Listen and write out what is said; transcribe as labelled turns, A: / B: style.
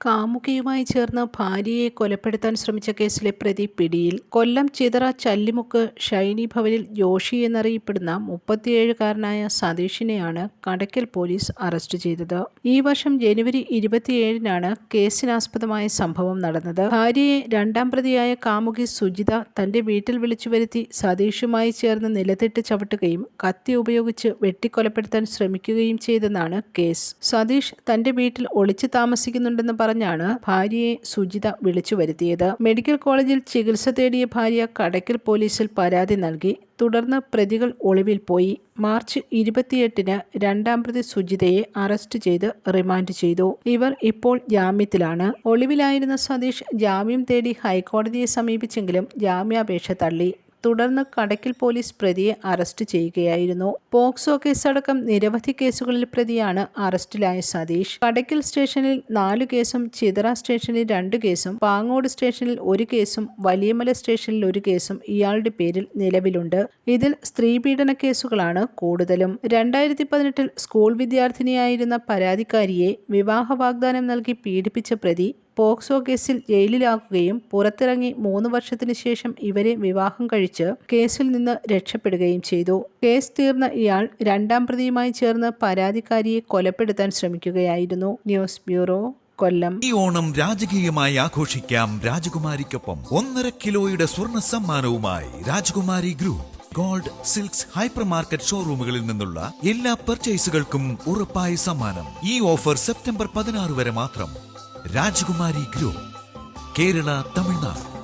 A: കാമുകിയുമായി ചേർന്ന് ഭാര്യയെ കൊലപ്പെടുത്താൻ ശ്രമിച്ച കേസിലെ പ്രതി പിടിയിൽ കൊല്ലം ചിതറ ചല്ലിമുക്ക് ഷൈനി ഭവനിൽ ജോഷി എന്നറിയപ്പെടുന്ന മുപ്പത്തിയേഴുകാരനായ സതീഷിനെയാണ് കടയ്ക്കൽ പോലീസ് അറസ്റ്റ് ചെയ്തത്. ഈ വർഷം ജനുവരി ഇരുപത്തിയേഴിനാണ് കേസിനാസ്പദമായ സംഭവം നടന്നത്. ഭാര്യയെ രണ്ടാം പ്രതിയായ കാമുകി സുജിത തന്റെ വീട്ടിൽ വിളിച്ചു വരുത്തി സതീഷുമായി ചേർന്ന് നിലത്തിട്ട് ചവിട്ടുകയും കത്തി ഉപയോഗിച്ച് വെട്ടിക്കൊലപ്പെടുത്താൻ ശ്രമിക്കുകയും ചെയ്തെന്നാണ് കേസ്. സതീഷ് തന്റെ വീട്ടിൽ ഒളിച്ചു താമസിക്കുന്നുണ്ടെന്ന് പറഞ്ഞാണ് ഭാര്യയെ സുജിത വിളിച്ചു വരുത്തിയത്. മെഡിക്കൽ കോളേജിൽ ചികിത്സ തേടിയ ഭാര്യ കടയ്ക്കൽ പോലീസിൽ പരാതി നൽകി. തുടർന്ന് പ്രതികൾ ഒളിവിൽ പോയി. മാർച്ച് ഇരുപത്തിയെട്ടിന് രണ്ടാം പ്രതി സുജിതയെ അറസ്റ്റ് ചെയ്ത് റിമാൻഡ് ചെയ്തു. ഇവർ ഇപ്പോൾ ജാമ്യത്തിലാണ്. ഒളിവിലായിരുന്ന സതീഷ് ജാമ്യം തേടി ഹൈക്കോടതിയെ സമീപിച്ചെങ്കിലും ജാമ്യാപേക്ഷ തള്ളി. തുടർന്ന് കടയ്ക്കൽ പോലീസ് പ്രതിയെ അറസ്റ്റ് ചെയ്യുകയായിരുന്നു. പോക്സോ കേസടക്കം നിരവധി കേസുകളിൽ പ്രതിയാണ് അറസ്റ്റിലായ സതീഷ്. കടയ്ക്കൽ സ്റ്റേഷനിൽ നാലു കേസും ചിതറ സ്റ്റേഷനിൽ രണ്ട് കേസും പാങ്ങോട് സ്റ്റേഷനിൽ ഒരു കേസും വലിയമല സ്റ്റേഷനിൽ ഒരു കേസും ഇയാളുടെ പേരിൽ നിലവിലുണ്ട്. ഇതിൽ സ്ത്രീപീഡന കേസുകളാണ് കൂടുതലും. രണ്ടായിരത്തി പതിനെട്ടിൽ സ്കൂൾ വിദ്യാർത്ഥിനിയായിരുന്ന പരാതിക്കാരിയെ വിവാഹ വാഗ്ദാനം നൽകി പീഡിപ്പിച്ച പ്രതി പോക്സോ കേസിൽ ജയിലിലാക്കുകയും പുറത്തിറങ്ങി മൂന്ന് വർഷത്തിനു ശേഷം ഇവരെ വിവാഹം കഴിച്ച് കേസിൽ നിന്ന് രക്ഷപ്പെടുകയും ചെയ്തു. കേസ് തീർന്ന ഇയാൾ രണ്ടാം പ്രതിയുമായി ചേർന്ന് പരാതിക്കാരിയെ കൊലപ്പെടുത്താൻ ശ്രമിക്കുകയായിരുന്നു. News bureau Kollam.
B: ഈ ഓണം രാജകീയമായി ആഘോഷിക്കാം രാജകുമാരിക്കൊപ്പം. ഒന്നര കിലോയുടെ സ്വർണ സമ്മാനവുമായി Rajakumari group. Gold silks hypermarket ഷോറൂമുകളിൽ നിന്നുള്ള എല്ലാ പർച്ചേസുകൾക്കും ഉറപ്പായ സമ്മാനം. ഈ ഓഫർ സെപ്റ്റംബർ പതിനാറ് വരെ മാത്രം. രാജകുമാരി ഗ്രൂപ്പ് കേരള തമിഴ്നാട്.